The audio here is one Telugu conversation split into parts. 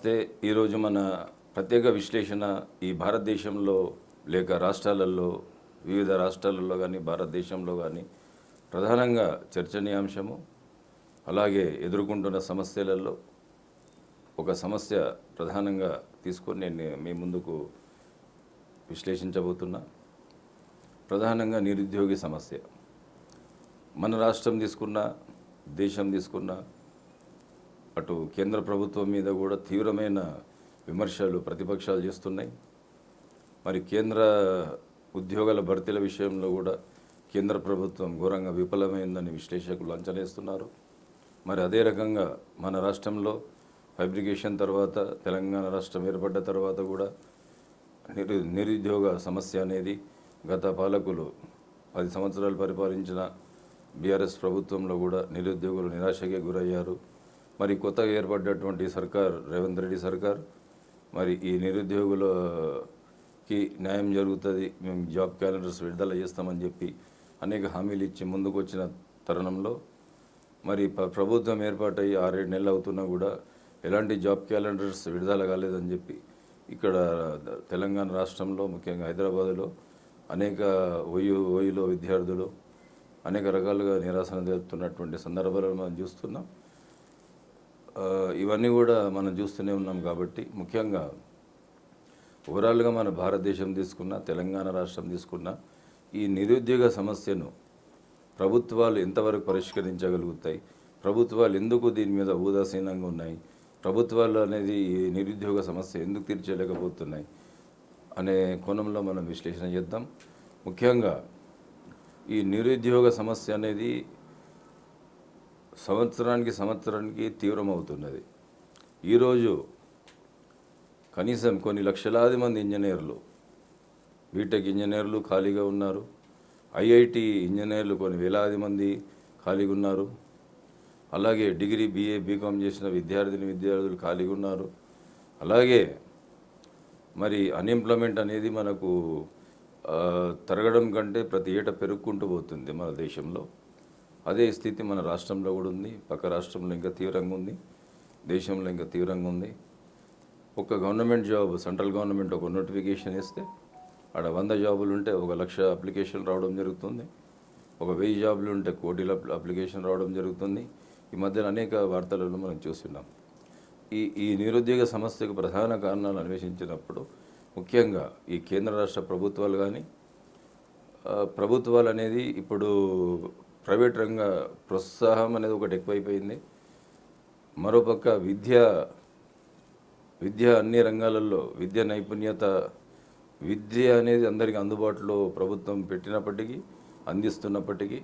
నమస్తే ఈరోజు మన ప్రత్యేక విశ్లేషణ ఈ భారతదేశంలో లేక రాష్ట్రాలలో వివిధ రాష్ట్రాలలో కానీ భారతదేశంలో కానీ ప్రధానంగా చర్చనీయాంశము. అలాగే ఎదుర్కొంటున్న సమస్యలలో ఒక సమస్య ప్రధానంగా తీసుకొని నేను మీ ముందుకు విశ్లేషించబోతున్నా. ప్రధానంగా నిరుద్యోగి సమస్య. మన రాష్ట్రం తీసుకున్న దేశం తీసుకున్న అటు కేంద్ర ప్రభుత్వం మీద కూడా తీవ్రమైన విమర్శలు ప్రతిపక్షాలు చేస్తున్నాయి. మరి కేంద్ర ఉద్యోగాల భర్తీల విషయంలో కూడా కేంద్ర ప్రభుత్వం ఘోరంగా విఫలమైందని విశ్లేషకులు అంచనేస్తున్నారు. మరి అదే రకంగా మన రాష్ట్రంలో ఫైబ్రికేషన్ తర్వాత తెలంగాణ రాష్ట్రం ఏర్పడ్డ తర్వాత కూడా నిరు నిరుద్యోగ సమస్య అనేది గత పాలకులు పది సంవత్సరాలు పరిపాలించిన బీఆర్ఎస్ ప్రభుత్వంలో కూడా నిరుద్యోగులు నిరాశకే గురయ్యారు. మరి కొత్తగా ఏర్పడ్డటువంటి సర్కార్ రేవంత్ రెడ్డి సర్కార్ మరి ఈ నిరుద్యోగులకి న్యాయం జరుగుతుంది మేము జాబ్ క్యాలెండర్స్ విడుదల చేస్తామని చెప్పి అనేక హామీలు ఇచ్చి ముందుకు వచ్చిన తరుణంలో మరి ప- ప్రభుత్వం ఏర్పాటయ్యి ఆరేడు నెలలు అవుతున్నా కూడా ఎలాంటి జాబ్ క్యాలెండర్స్ విడుదల కాలేదని చెప్పి ఇక్కడ తెలంగాణ రాష్ట్రంలో ముఖ్యంగా హైదరాబాదులో అనేక ఓయూ ఒయులో విద్యార్థులు అనేక రకాలుగా నిరాశన తెలుపుతున్నటువంటి సందర్భాలను మనం చూస్తున్నాం. ఇవన్నీ కూడా మనం చూస్తూనే ఉన్నాం కాబట్టి ముఖ్యంగా ఓవరాల్గా మన భారతదేశం తీసుకున్న తెలంగాణ రాష్ట్రం తీసుకున్న ఈ నిరుద్యోగ సమస్యను ప్రభుత్వాలు ఎంతవరకు పరిష్కరించగలుగుతాయి? ప్రభుత్వాలు ఎందుకు దీని మీద ఉదాసీనంగా ఉన్నాయి? ప్రభుత్వాలు అనేది ఈ నిరుద్యోగ సమస్య ఎందుకు తీర్చలేకపోతున్నాయి? అనే కోణంలో మనం విశ్లేషణ చేద్దాం. ముఖ్యంగా ఈ నిరుద్యోగ సమస్య అనేది సంవత్సరానికి సంవత్సరానికి తీవ్రమవుతున్నది. ఈరోజు కనీసం కొన్ని లక్షలాది మంది ఇంజనీర్లు బీటెక్ ఇంజనీర్లు ఖాళీగా ఉన్నారు. ఐఐటి ఇంజనీర్లు కొన్ని వేలాది మంది ఖాళీగా ఉన్నారు. అలాగే డిగ్రీ బీఏ బీకామ్ చేసిన విద్యార్థిని విద్యార్థులు ఖాళీగా ఉన్నారు. అలాగే మరి అన్ఎంప్లాయ్మెంట్ అనేది మనకు తరగడం కంటే ప్రతి ఏటా పెరుగుకుంటూ పోతుంది మన దేశంలో. అదే స్థితి మన రాష్ట్రంలో కూడా ఉంది. పక్క రాష్ట్రంలో ఇంకా తీవ్రంగా ఉంది. దేశంలో ఇంకా తీవ్రంగా ఉంది. ఒక గవర్నమెంట్ జాబ్ సెంట్రల్ గవర్నమెంట్ ఒక నోటిఫికేషన్ ఇస్తే ఆడ వంద జాబులు ఉంటే ఒక లక్ష అప్లికేషన్ రావడం జరుగుతుంది. ఒక వెయ్యి జాబులు ఉంటే కోటిల అప్లికేషన్ రావడం జరుగుతుంది. ఈ మధ్యన అనేక వార్తలను మనం చూస్తున్నాం. ఈ ఈ నిరుద్యోగ సమస్యకు ప్రధాన కారణాలు అన్వేషించినప్పుడు ముఖ్యంగా ఈ కేంద్ర రాష్ట్ర ప్రభుత్వాలు కానీ ప్రభుత్వాలు అనేది ఇప్పుడు ప్రైవేట్ రంగ ప్రోత్సాహం అనేది ఒకటి ఎక్కువైపోయింది. మరోపక్క విద్య విద్య అన్ని రంగాలలో విద్య నైపుణ్యత విద్య అనేది అందరికీ అందుబాటులో ప్రభుత్వం పెట్టినప్పటికీ అందిస్తున్నప్పటికీ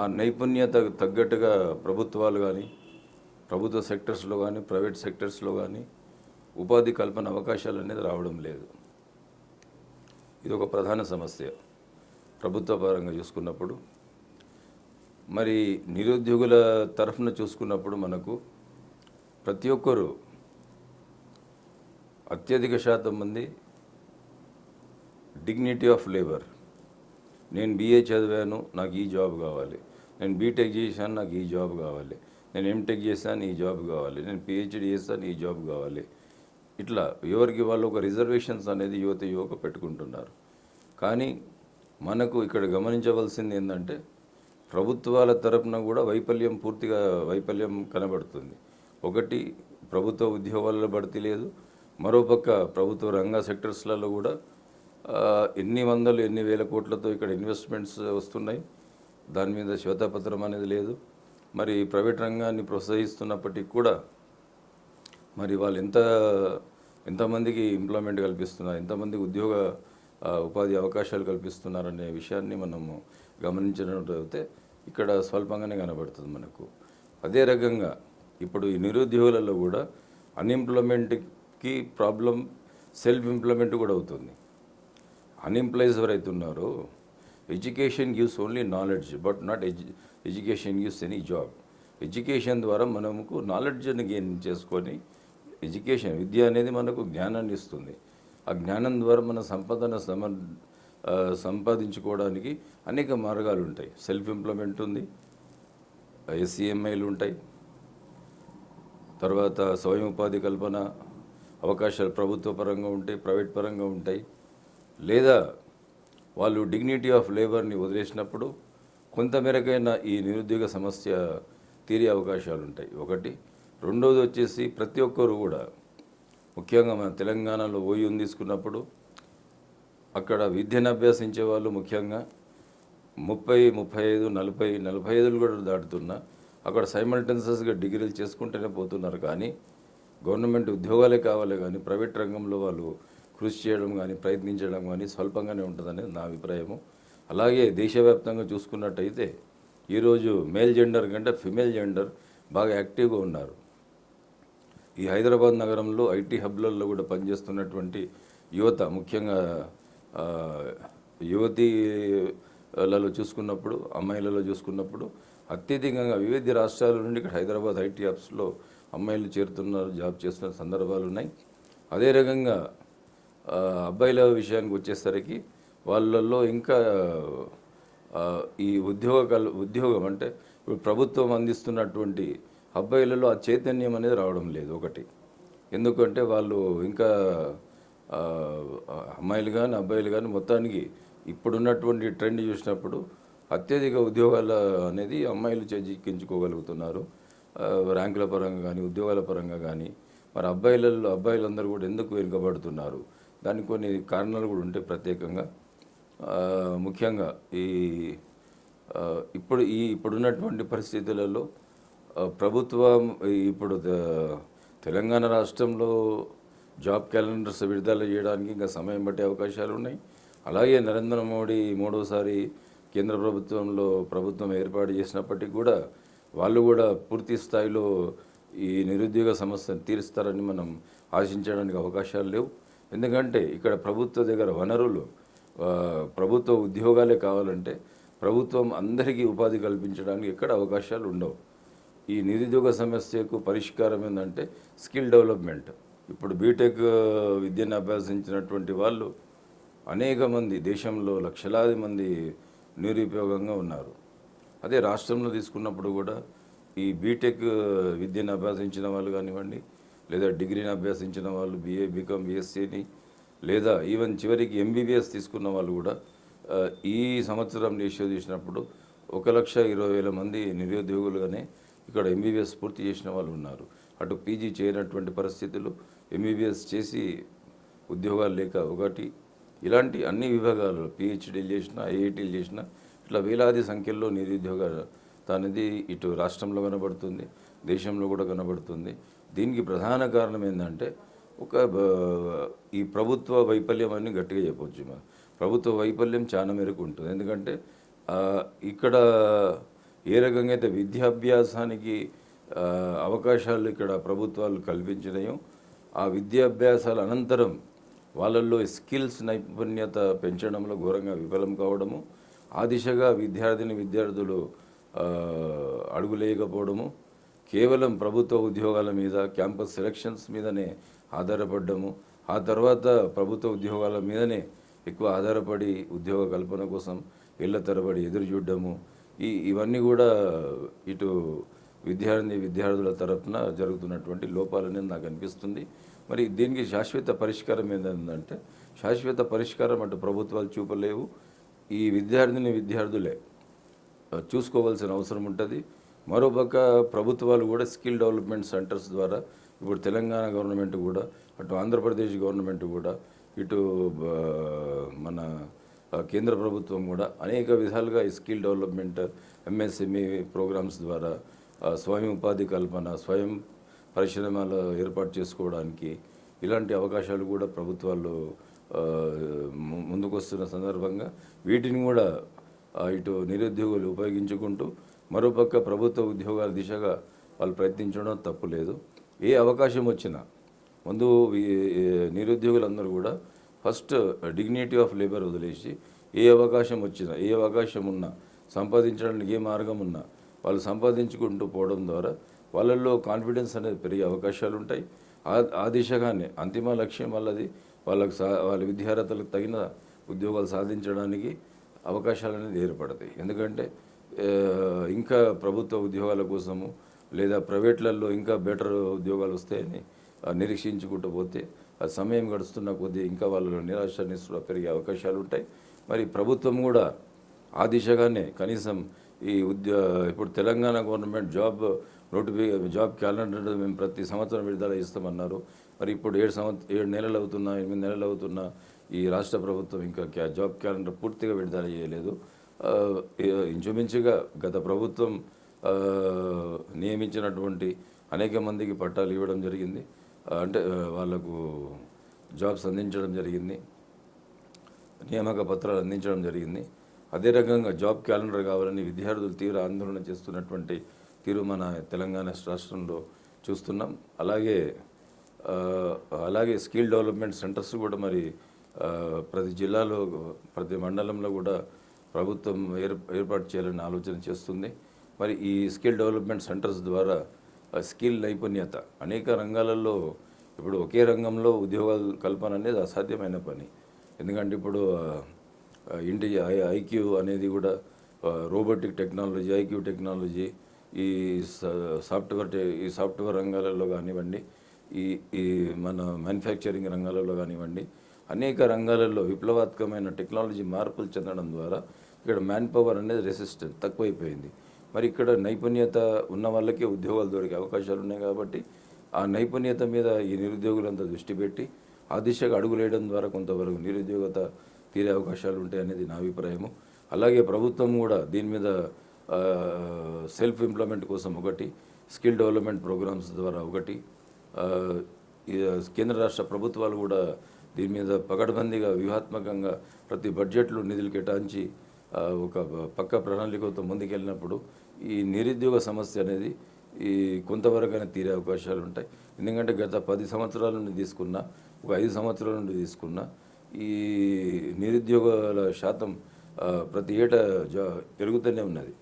ఆ నైపుణ్యత తగ్గట్టుగా ప్రభుత్వాలు కానీ ప్రభుత్వ సెక్టర్స్లో కానీ ప్రైవేట్ సెక్టర్స్లో కానీ ఉపాధి కల్పన అవకాశాలు అనేది రావడం లేదు. ఇది ఒక ప్రధాన సమస్య. ప్రభుత్వ పరంగా చూసుకున్నప్పుడు మరి నిరుద్యోగుల తరఫున చూసుకున్నప్పుడు మనకు ప్రతి ఒక్కరూ అత్యధిక శాతం మంది డిగ్నిటీ ఆఫ్ లేబర్ నేను బీఏ చదివాను నాకు ఈ జాబ్ కావాలి. నేను బీటెక్ చేశాను నాకు ఈ జాబ్ కావాలి. నేను ఎంటెక్ చేశాను ఈ జాబ్ కావాలి. నేను పిహెచ్డి చేశాను ఈ జాబ్ కావాలి. ఇట్లా ఎవరికి వాళ్ళు ఒక రిజర్వేషన్స్ అనేది యువత యువక పెట్టుకుంటున్నారు. కానీ మనకు ఇక్కడ గమనించవలసింది ఏంటంటే ప్రభుత్వాల తరపున కూడా వైఫల్యం పూర్తిగా వైఫల్యం కనబడుతుంది. ఒకటి ప్రభుత్వ ఉద్యోగాలలో భర్తీ లేదు. మరోపక్క ప్రభుత్వ రంగ సెక్టర్స్లలో కూడా ఎన్ని వందలు ఎన్ని వేల కోట్లతో ఇక్కడ ఇన్వెస్ట్మెంట్స్ వస్తున్నాయి. దాని మీద శ్వేతపత్రం అనేది లేదు. మరి ప్రైవేట్ రంగాన్ని ప్రోత్సహిస్తున్నప్పటికీ కూడా మరి వాళ్ళు ఎంత ఎంతమందికి ఎంప్లాయ్మెంట్ కల్పిస్తున్నారు ఎంతమందికి ఉద్యోగ ఉపాధి అవకాశాలు కల్పిస్తున్నారనే విషయాన్ని మనము గమనించినట్లయితే ఇక్కడ స్వల్పంగానే కనబడుతుంది మనకు. అదే రకంగా ఇప్పుడు ఈ నిరుద్యోగులలో కూడా అన్ఎంప్లాయ్మెంట్కి ప్రాబ్లం సెల్ఫ్ ఎంప్లాయ్మెంట్ కూడా అవుతుంది. అన్ఎంప్లాయీస్ ఎవరైతే ఉన్నారో education gives only knowledge but not edu education gives any job. Education ద్వారా మనకు నాలెడ్జ్ని గెయిన్ చేసుకొని ఎడ్యుకేషన్ విద్య అనేది మనకు జ్ఞానాన్ని ఇస్తుంది. ఆ జ్ఞానం ద్వారా మన సంపదన సమ సంపాదించుకోవడానికి అనేక మార్గాలు ఉంటాయి సెల్ఫ్ ఎంప్లాయ్మెంట్ ఉంది ఎస్సీఎంఐలు ఉంటాయి తర్వాత స్వయం ఉపాధి కల్పన అవకాశాలు ప్రభుత్వ పరంగా ఉంటాయి ప్రైవేట్ పరంగా ఉంటాయి. లేదా వాళ్ళు డిగ్నిటీ ఆఫ్ లేబర్ని వదిలేసినప్పుడు కొంతమేరకైనా ఈ నిరుద్యోగ సమస్య తీరే అవకాశాలు ఉంటాయి ఒకటి. రెండోది వచ్చేసి ప్రతి ఒక్కరు కూడా ముఖ్యంగా మన తెలంగాణలో ఓయూని తీసుకున్నప్పుడు అక్కడ విద్యను అభ్యసించే వాళ్ళు ముఖ్యంగా ముప్పై ముప్పై ఐదు నలభై నలభై ఐదులు కూడా దాటుతున్నా. అక్కడ సైమల్టెన్సెస్గా డిగ్రీలు చేసుకుంటూనే పోతున్నారు కానీ గవర్నమెంట్ ఉద్యోగాలే కావాలి కానీ ప్రైవేట్ రంగంలో వాళ్ళు కృషి చేయడం కానీ ప్రయత్నించడం కానీ స్వల్పంగానే ఉంటుందనేది నా అభిప్రాయము. అలాగే దేశవ్యాప్తంగా చూసుకున్నట్టయితే ఈరోజు మేల్ జెండర్ కంటే ఫిమేల్ జెండర్ బాగా యాక్టివ్గా ఉన్నారు. ఈ హైదరాబాద్ నగరంలో ఐటీ హబ్లలో కూడా పనిచేస్తున్నటువంటి యువత ముఖ్యంగా యువతిలలో చూసుకున్నప్పుడు అమ్మాయిలలో చూసుకున్నప్పుడు అత్యధికంగా వివిధ రాష్ట్రాల నుండి ఇక్కడ హైదరాబాద్ ఐటీ హబ్స్లో అమ్మాయిలు చేరుతున్నారు జాబ్ చేస్తున్న సందర్భాలు ఉన్నాయి. అదే రకంగా అబ్బాయిల విషయానికి వచ్చేసరికి వాళ్ళల్లో ఇంకా ఈ ఉద్యోగ ఉద్యోగం అంటే ఇప్పుడు ప్రభుత్వం అందిస్తున్నటువంటి అబ్బాయిలలో ఆ చైతన్యం అనేది రావడం లేదు ఒకటి. ఎందుకంటే వాళ్ళు ఇంకా అమ్మాయిలు కానీ అబ్బాయిలు కానీ మొత్తానికి ఇప్పుడున్నటువంటి ట్రెండ్ చూసినప్పుడు అత్యధిక ఉద్యోగాల అనేది అమ్మాయిలు చేజిక్కించుకోగలుగుతున్నారు. ర్యాంకుల పరంగా కానీ ఉద్యోగాల పరంగా కానీ మరి అబ్బాయిలలో అబ్బాయిలందరూ కూడా ఎందుకు వెనుకబడుతున్నారు? దానికి కొన్ని కారణాలు కూడా ఉంటాయి ప్రత్యేకంగా. ముఖ్యంగా ఈ ఇప్పుడు ఈ ఇప్పుడున్నటువంటి పరిస్థితులలో ప్రభుత్వం ఇప్పుడు తెలంగాణ రాష్ట్రంలో జాబ్ క్యాలెండర్స్ విడుదల చేయడానికి ఇంకా సమయం పట్టే అవకాశాలు ఉన్నాయి. అలాగే నరేంద్ర మోడీ మూడోసారి కేంద్ర ప్రభుత్వంలో ప్రభుత్వం ఏర్పాటు చేసినప్పటికీ కూడా వాళ్ళు కూడా పూర్తి స్థాయిలో ఈ నిరుద్యోగ సమస్యను తీరుస్తారని మనం ఆశించడానికి అవకాశాలు లేవు. ఎందుకంటే ఇక్కడ ప్రభుత్వ దగ్గర వనరులు ప్రభుత్వ ఉద్యోగాలే కావాలంటే ప్రభుత్వం అందరికీ ఉపాధి కల్పించడానికి ఎక్కడ అవకాశాలు ఉండవు. ఈ నిరుద్యోగ సమస్యకు పరిష్కారం ఏంటంటే స్కిల్ డెవలప్మెంట్. ఇప్పుడు బీటెక్ విద్యను అభ్యసించినటువంటి వాళ్ళు అనేక మంది దేశంలో లక్షలాది మంది నిరుపయోగంగా ఉన్నారు. అదే రాష్ట్రంలో తీసుకున్నప్పుడు కూడా ఈ బీటెక్ విద్యను అభ్యసించిన వాళ్ళు కానివ్వండి లేదా డిగ్రీని అభ్యసించిన వాళ్ళు బీఏ బీకామ్ బీఎస్సీని లేదా ఈవెన్ చివరికి ఎంబీబీఎస్ తీసుకున్న వాళ్ళు కూడా ఈ సంవత్సరం రేషియో చేసినప్పుడు ఒక లక్ష ఇరవై వేల మంది నిరుద్యోగులుగానే ఇక్కడ ఎంబీబీఎస్ పూర్తి చేసిన వాళ్ళు ఉన్నారు. అటు పీజీ చేయనటువంటి పరిస్థితులు ఎంబీబీఎస్ చేసి ఉద్యోగాలు లేక ఒకటి ఇలాంటి అన్ని విభాగాలు పిహెచ్డీలు చేసిన ఐఐటీలు చేసిన ఇట్లా వేలాది సంఖ్యలో నిరుద్యోగ తనది ఇటు రాష్ట్రంలో కనబడుతుంది దేశంలో కూడా కనబడుతుంది. దీనికి ప్రధాన కారణం ఏంటంటే ఒక ఈ ప్రభుత్వ వైఫల్యం అని గట్టిగా చెప్పొచ్చు మనం. ప్రభుత్వ వైఫల్యం చాలా మేరకు ఉంటుంది. ఎందుకంటే ఇక్కడ ఏ రకంగా అయితే విద్యాభ్యాసానికి అవకాశాలు ఇక్కడ ప్రభుత్వాలు కల్పించినాయో ఆ విద్యాభ్యాసాల అనంతరం వాళ్ళల్లో స్కిల్స్ నైపుణ్యత పెంచడంలో ఘోరంగా విఫలం కావడము ఆ దిశగా విద్యార్థిని విద్యార్థులు అడుగులేయకపోవడము కేవలం ప్రభుత్వ ఉద్యోగాల మీద క్యాంపస్ సెలక్షన్స్ మీదనే ఆధారపడ్డము ఆ తర్వాత ప్రభుత్వ ఉద్యోగాల మీదనే ఎక్కువ ఆధారపడి ఉద్యోగ కల్పన కోసం ఇళ్ళ తరబడి ఎదురు చూడడము ఈ ఇవన్నీ కూడా ఇటు విద్యార్థి విద్యార్థుల తరపున జరుగుతున్నటువంటి లోపాలనేది నాకు అనిపిస్తుంది. మరి దీనికి శాశ్వత పరిష్కారం ఏంటంటే శాశ్వత పరిష్కారం అటు ప్రభుత్వాలు చూపలేవు. ఈ విద్యార్థిని విద్యార్థులే చూసుకోవాల్సిన అవసరం ఉంటుంది. మరోపక్క ప్రభుత్వాలు కూడా స్కిల్ డెవలప్మెంట్ సెంటర్స్ ద్వారా ఇప్పుడు తెలంగాణ గవర్నమెంట్ కూడా అటు ఆంధ్రప్రదేశ్ గవర్నమెంట్ కూడా ఇటు మన కేంద్ర ప్రభుత్వం కూడా అనేక విధాలుగా ఈ స్కిల్ డెవలప్మెంట్ ఎంఎస్ఎంఈ ప్రోగ్రామ్స్ ద్వారా స్వయం ఉపాధి కల్పన స్వయం పరిశ్రమలు ఏర్పాటు చేసుకోవడానికి ఇలాంటి అవకాశాలు కూడా ప్రభుత్వాలు ముందుకొస్తున్న సందర్భంగా వీటిని కూడా ఇటు నిరుద్యోగులు ఉపయోగించుకుంటూ మరోపక్క ప్రభుత్వ ఉద్యోగాల దిశగా వాళ్ళు ప్రయత్నించడం తప్పు లేదు ఏ అవకాశం వచ్చినా ముందు నిరుద్యోగులందరూ కూడా ఫస్ట్ డిగ్నిటీ ఆఫ్ లేబర్ వదిలేసి ఏ అవకాశం వచ్చినా ఏ అవకాశం ఉన్నా సంపాదించడానికి ఏ మార్గం ఉన్నా వాళ్ళు సంపాదించుకుంటూ పోవడం ద్వారా వాళ్ళల్లో కాన్ఫిడెన్స్ అనేది పెరిగే అవకాశాలు ఉంటాయి. ఆ ఆ దిశగానే అంతిమ లక్ష్యం వాళ్ళది. వాళ్ళకు సా వాళ్ళ విద్యార్హతలకు తగిన ఉద్యోగాలు సాధించడానికి అవకాశాలు అనేది ఏర్పడతాయి. ఎందుకంటే ఇంకా ప్రభుత్వ ఉద్యోగాల కోసము లేదా ప్రైవేట్లలో ఇంకా బెటర్ ఉద్యోగాలు వస్తాయని నిరీక్షించుకుంటూ పోతే ఆ సమయం గడుస్తున్న కొద్దీ ఇంకా వాళ్ళు నిరాశ నిస్పృహ పెరిగే అవకాశాలు ఉంటాయి. మరి ప్రభుత్వం కూడా ఆ దిశగానే కనీసం ఈ ఉద్యో ఇప్పుడు తెలంగాణ గవర్నమెంట్ జాబ్ నోటిఫి జాబ్ క్యాలెండర్ మేము ప్రతి సంవత్సరం విడుదల ఇస్తామన్నారు మరి ఇప్పుడు ఏడు సంవత్సరం ఏడు నెలలు అవుతున్నా ఎనిమిది నెలలు అవుతున్నా ఈ రాష్ట్ర ప్రభుత్వం ఇంకా క్యా జాబ్ క్యాలెండర్ పూర్తిగా విడుదల చేయలేదు. ఇంచుమించుగా గత ప్రభుత్వం నియమించినటువంటి అనేక మందికి పట్టాలు ఇవ్వడం జరిగింది. అంటే వాళ్ళకు వాళ్ళకు జాబ్స్ అందించడం జరిగింది. నియామక పత్రాలు అందించడం జరిగింది. అదే రకంగా జాబ్ క్యాలెండర్ కావాలని విద్యార్థులు తీవ్ర ఆందోళన చేస్తున్నటువంటి తీరు మన తెలంగాణ రాష్ట్రంలో చూస్తున్నాం. అలాగే అలాగే స్కిల్ డెవలప్మెంట్ సెంటర్స్ కూడా మరి ప్రతి జిల్లాలో ప్రతి మండలంలో కూడా ప్రభుత్వం ఏర్ ఏర్పాటు చేయాలని ఆలోచన చేస్తుంది. మరి ఈ స్కిల్ డెవలప్మెంట్ సెంటర్స్ ద్వారా ఆ స్కిల్ నైపుణ్యత అనేక రంగాలలో ఇప్పుడు ఒకే రంగంలో ఉద్యోగాలు కల్పన అనేది అసాధ్యమైన పని. ఎందుకంటే ఇప్పుడు ఇంటి ఐక్యూ అనేది కూడా రోబోటిక్ టెక్నాలజీ ఐక్యూ టెక్నాలజీ ఈ సాఫ్ట్వేర్ ఈ సాఫ్ట్వేర్ రంగాలలో కానివ్వండి ఈ ఈ మన మ్యానుఫ్యాక్చరింగ్ రంగాలలో కానివ్వండి అనేక రంగాలలో విప్లవాత్మకమైన టెక్నాలజీ మార్పులు చెందడం ద్వారా ఇక్కడ మ్యాన్ పవర్ అనేది రెసిస్టెంట్ తక్కువైపోయింది. మరి ఇక్కడ నైపుణ్యత ఉన్న వాళ్ళకే ఉద్యోగాలు దొరికే అవకాశాలు ఉన్నాయి కాబట్టి ఆ నైపుణ్యత మీద ఈ నిరుద్యోగులంతా దృష్టి పెట్టి ఆ దిశగా అడుగులేయడం ద్వారా కొంతవరకు నిరుద్యోగత తీరే అవకాశాలు ఉంటాయి అనేది నా అభిప్రాయము. అలాగే ప్రభుత్వం కూడా దీని మీద సెల్ఫ్ ఇంప్లిమెంట్ కోసం ఒకటి స్కిల్ డెవలప్మెంట్ ప్రోగ్రామ్స్ ద్వారా ఒకటి కేంద్ర రాష్ట్ర ప్రభుత్వాలు కూడా దీని మీద పకడ్బందీగా వ్యూహాత్మకంగా ప్రతి బడ్జెట్లో నిధులు కేటాయించి ఒక పక్క ప్రణాళికతో ముందుకెళ్ళినప్పుడు ఈ నిరుద్యోగ సమస్య అనేది ఈ కొంతవరకైనా తీరే అవకాశాలు ఉంటాయి. ఎందుకంటే గత పది సంవత్సరాల నుండి తీసుకున్న ఒక ఐదు సంవత్సరాల నుండి తీసుకున్న ఈ నిరుద్యోగాల శాతం ప్రతి ఏటా జా పెరుగుతూనే ఉన్నది.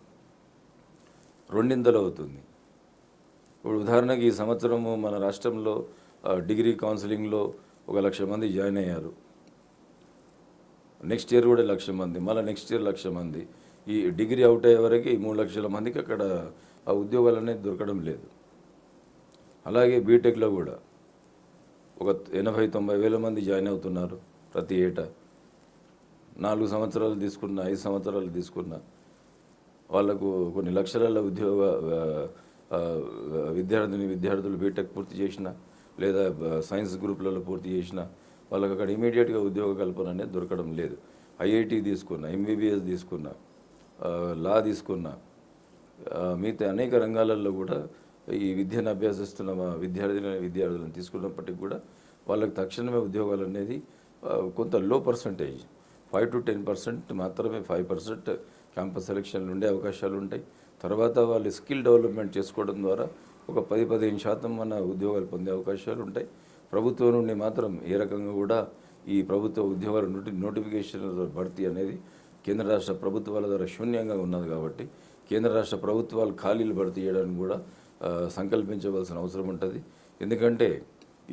రెండింతలు అవుతుంది. ఇప్పుడు ఉదాహరణకి ఈ సంవత్సరము మన రాష్ట్రంలో డిగ్రీ కౌన్సిలింగ్లో ఒక లక్ష మంది జాయిన్ అయ్యారు. నెక్స్ట్ ఇయర్ కూడా లక్ష మంది మళ్ళీ నెక్స్ట్ ఇయర్ లక్ష మంది. ఈ డిగ్రీ అవుట్ అయ్యే వరకు ఈ మూడు లక్షల మందికి అక్కడ ఆ ఉద్యోగాలు అనేది దొరకడం లేదు. అలాగే బీటెక్లో కూడా ఒక ఎనభై తొంభై వేల మంది జాయిన్ అవుతున్నారు. ప్రతి ఏటా. నాలుగు సంవత్సరాలు తీసుకున్న ఐదు సంవత్సరాలు తీసుకున్న వాళ్ళకు కొన్ని లక్షల ఉద్యోగ విద్యార్థిని విద్యార్థులు బీటెక్ పూర్తి చేసిన లేదా సైన్స్ గ్రూపులలో పూర్తి చేసిన వాళ్ళకి అక్కడ ఇమీడియట్గా ఉద్యోగ కల్పన అనేది దొరకడం లేదు. ఐఐటి తీసుకున్న ఎంబీబీఎస్ తీసుకున్న లా తీసుకున్న మిగతా అనేక రంగాలలో కూడా ఈ విద్యను అభ్యాసిస్తున్న విద్యార్థిని విద్యార్థులను తీసుకున్నప్పటికీ కూడా వాళ్ళకి తక్షణమే ఉద్యోగాలు అనేది కొంత లో percentage five to ten percent మాత్రమే ఫైవ్ పర్సెంట్ క్యాంపస్ సెలక్షన్లు ఉండే అవకాశాలు ఉంటాయి. తర్వాత వాళ్ళు స్కిల్ డెవలప్మెంట్ చేసుకోవడం ద్వారా ఒక పది పదిహేను శాతం మన ఉద్యోగాలు పొందే అవకాశాలు ఉంటాయి. ప్రభుత్వం నుండి మాత్రం ఏ రకంగా కూడా ఈ ప్రభుత్వ ఉద్యోగాల నోటి నోటిఫికేషన్ భర్తీ అనేది కేంద్ర రాష్ట్ర ప్రభుత్వాల ద్వారా శూన్యంగా ఉన్నది కాబట్టి కేంద్ర రాష్ట్ర ప్రభుత్వాలు ఖాళీలు భర్తీ చేయడానికి కూడా సంకల్పించవలసిన అవసరం ఉంటుంది. ఎందుకంటే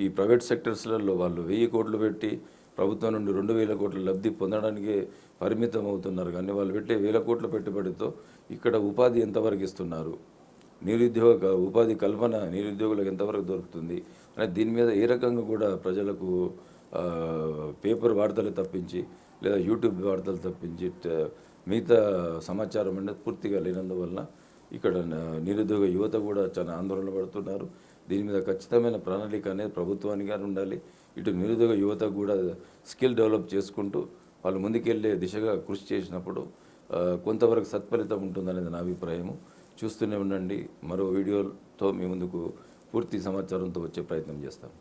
ఈ ప్రైవేట్ సెక్టర్స్లలో వాళ్ళు వెయ్యి కోట్లు పెట్టి ప్రభుత్వం నుండి రెండు వేల కోట్ల లబ్ధి పొందడానికి పరిమితం అవుతున్నారు కానీ వాళ్ళు పెట్టే వేల కోట్ల పెట్టుబడితో ఇక్కడ ఉపాధి ఎంతవరకు ఇస్తున్నారు? నిరుద్యోగ ఉపాధి కల్పన నిరుద్యోగులకు ఎంతవరకు దొరుకుతుంది? అనే దీని మీద ఏ రకంగా కూడా ప్రజలకు పేపర్ వార్తలు తప్పించి లేదా యూట్యూబ్ వార్తలు తప్పించి మిగతా సమాచారం అనేది పూర్తిగా లేనందువలన ఇక్కడ నిరుద్యోగ యువత కూడా చాలా ఆందోళన పడుతున్నారు. దీని మీద ఖచ్చితమైన ప్రణాళిక అనేది ప్రభుత్వానికి కానీ ఉండాలి. ఇటు నిరుద్యోగ యువత కూడా స్కిల్ డెవలప్ చేసుకుంటూ వాళ్ళు ముందుకెళ్ళే దిశగా కృషి చేసినప్పుడు కొంతవరకు సత్ఫలితం ఉంటుందనేది నా అభిప్రాయము. చూస్తూనే ఉండండి. మరో వీడియోతో మీ ముందుకు పూర్తి సమాచారంతో వచ్చే ప్రయత్నం చేస్తాం.